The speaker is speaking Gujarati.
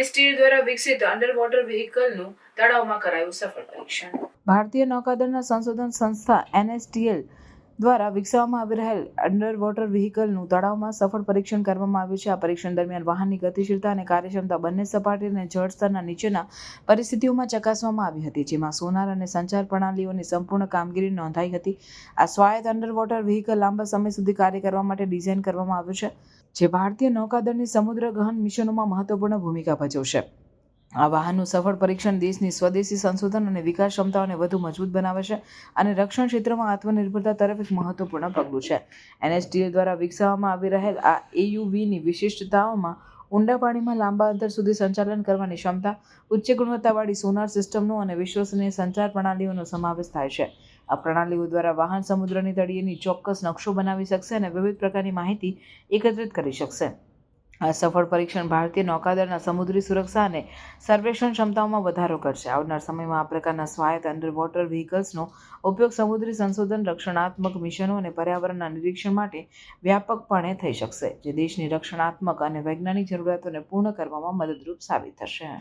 એનએસટીએલ દ્વારા વિકસિત અંડર વોટર વ્હીકલનું તળાવમાં કરાયું સફળ પરીક્ષણ. ભારતીય નૌકાદળના સંશોધન સંસ્થા એનએસટીએલ દ્વારા વિકસાવવામાં આવી રહેલ અંડર વોટર વ્હીકલનું તળાવમાં સફળ પરીક્ષણ કરવામાં આવ્યું છે. આ પરીક્ષણ દરમિયાન વાહનની ગતિશીલતા અને કાર્યક્ષમતા બંને સપાટી અને જળ સ્તરના નીચેના પરિસ્થિતિઓમાં ચકાસવામાં આવી હતી, જેમાં સોનાર અને સંચાર પ્રણાલીઓની સંપૂર્ણ કામગીરી નોંધાઈ હતી. આ સ્વાયત્ત અંડર વોટર વ્હીકલ લાંબા સમય સુધી કાર્ય કરવા માટે ડિઝાઇન કરવામાં આવ્યું છે, જે ભારતીય નૌકાદળની સમુદ્ર ગહન મિશનોમાં મહત્વપૂર્ણ ભૂમિકા ભજવશે. આ વાહનનું સફળ પરીક્ષણ દેશની સ્વદેશી સંશોધન અને વિકાસ ક્ષમતાઓને વધુ મજબૂત બનાવે છે અને રક્ષણ ક્ષેત્રમાં આત્મનિર્ભરતા તરફ એક મહત્વપૂર્ણ પગલું છે. એનએસડીએલ દ્વારા વિકસાવવામાં આવી રહેલ આ એયુવીની વિશિષ્ટતાઓમાં ઊંડા પાણીમાં લાંબા અંતર સુધી સંચાલન કરવાની ક્ષમતા, ઉચ્ચ ગુણવત્તાવાળી સોનાર સિસ્ટમનો અને વિશ્વસનીય સંચાર પ્રણાલીઓનો સમાવેશ થાય છે. આ પ્રણાલીઓ દ્વારા વાહન સમુદ્રની તળિયેની ચોક્કસ નકશો બનાવી શકશે અને વિવિધ પ્રકારની માહિતી એકત્રિત કરી શકશે. આ સફળ પરીક્ષણ ભારતીય નૌકાદળના સમુદ્રી સુરક્ષા અને સર્વેક્ષણ ક્ષમતાઓમાં વધારો કરશે. આવનાર સમયમાં આ પ્રકારના સ્વાયત્ત અંડર વોટર વ્હીકલ્સનો ઉપયોગ સમુદ્રી સંશોધન, રક્ષણાત્મક મિશનો અને પર્યાવરણના નિરીક્ષણ માટે વ્યાપકપણે થઈ શકશે, જે દેશની રક્ષણાત્મક અને વૈજ્ઞાનિક જરૂરિયાતોને પૂર્ણ કરવામાં મદદરૂપ સાબિત થશે.